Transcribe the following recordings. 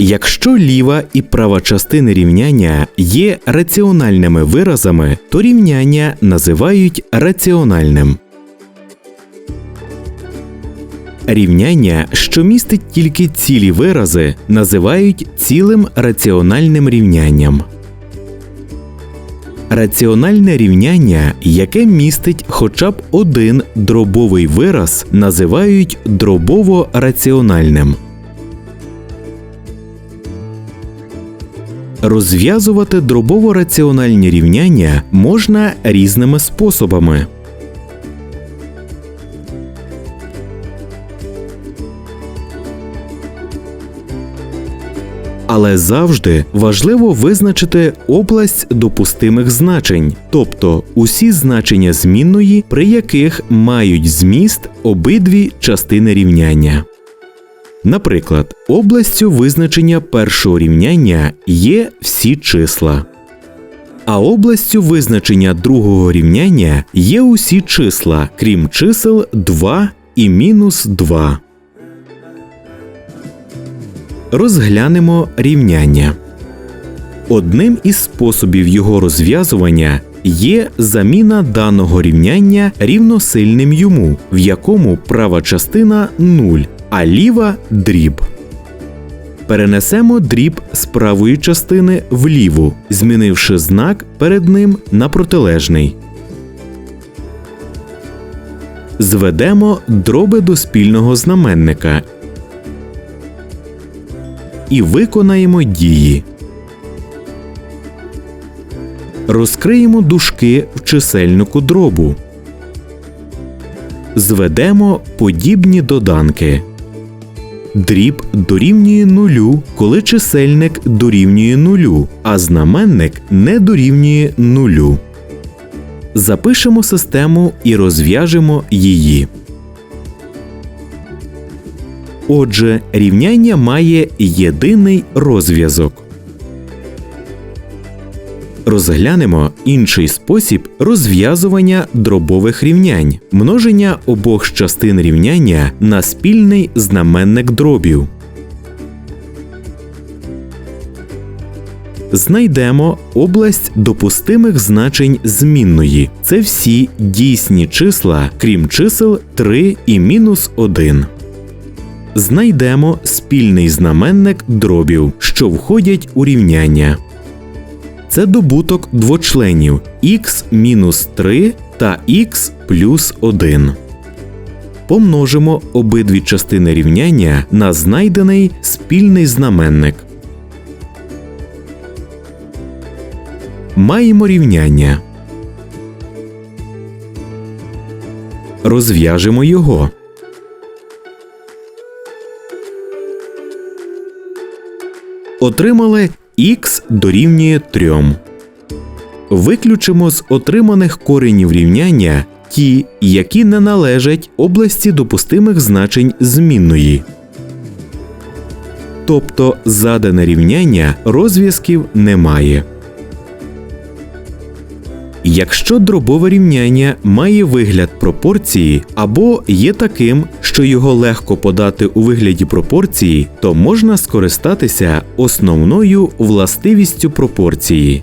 Якщо ліва і права частини рівняння є раціональними виразами, то рівняння називають раціональним. Рівняння, що містить тільки цілі вирази, називають цілим раціональним рівнянням. Раціональне рівняння, яке містить хоча б один дробовий вираз, називають дробово-раціональним. Розв'язувати дробово-раціональні рівняння можна різними способами. Але завжди важливо визначити область допустимих значень, тобто усі значення змінної, при яких мають зміст обидві частини рівняння. Наприклад, областю визначення першого рівняння є всі числа. А областю визначення другого рівняння є усі числа, крім чисел 2 і мінус 2. Розглянемо рівняння. Одним із способів його розв'язування є заміна даного рівняння рівносильним йому, в якому права частина 0, а ліва дріб. Перенесемо дріб з правої частини в ліву, змінивши знак перед ним на протилежний. Зведемо дроби до спільного знаменника і виконаємо дії. Розкриємо дужки в чисельнику дробу. Зведемо подібні доданки. Дріб дорівнює нулю, коли чисельник дорівнює нулю, а знаменник не дорівнює нулю. Запишемо систему і розв'яжемо її. Отже, рівняння має єдиний розв'язок. Розглянемо інший спосіб розв'язування дробових рівнянь множення обох частин рівняння на спільний знаменник дробів. Знайдемо область допустимих значень змінної. Це всі дійсні числа, крім чисел 3 і мінус 1. Знайдемо спільний знаменник дробів, що входять у рівняння. Це добуток двочленів х-3 та х плюс 1. Помножимо обидві частини рівняння на знайдений спільний знаменник. Маємо рівняння. Розв'яжемо його. Отримали х дорівнює 3. Виключимо з отриманих коренів рівняння ті, які не належать області допустимих значень змінної. Тобто задане рівняння розв'язків немає. Якщо дробове рівняння має вигляд пропорції або є таким, що його легко подати у вигляді пропорції, то можна скористатися основною властивістю пропорції.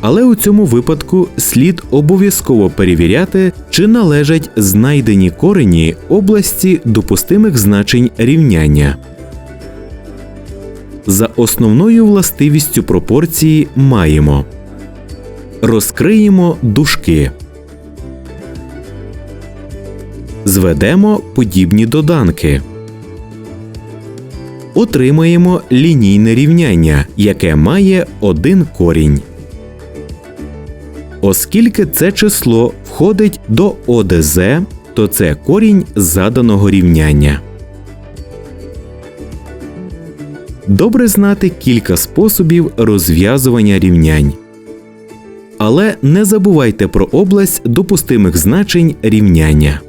Але у цьому випадку слід обов'язково перевіряти, чи належать знайдені корені області допустимих значень рівняння. За основною властивістю пропорції маємо Розкриємо дужки. Зведемо подібні доданки. Отримаємо лінійне рівняння, яке має один корінь. Оскільки це число входить до ОДЗ, то це корінь заданого рівняння. Добре знати кілька способів розв'язування рівнянь. Але не забувайте про область допустимих значень рівняння.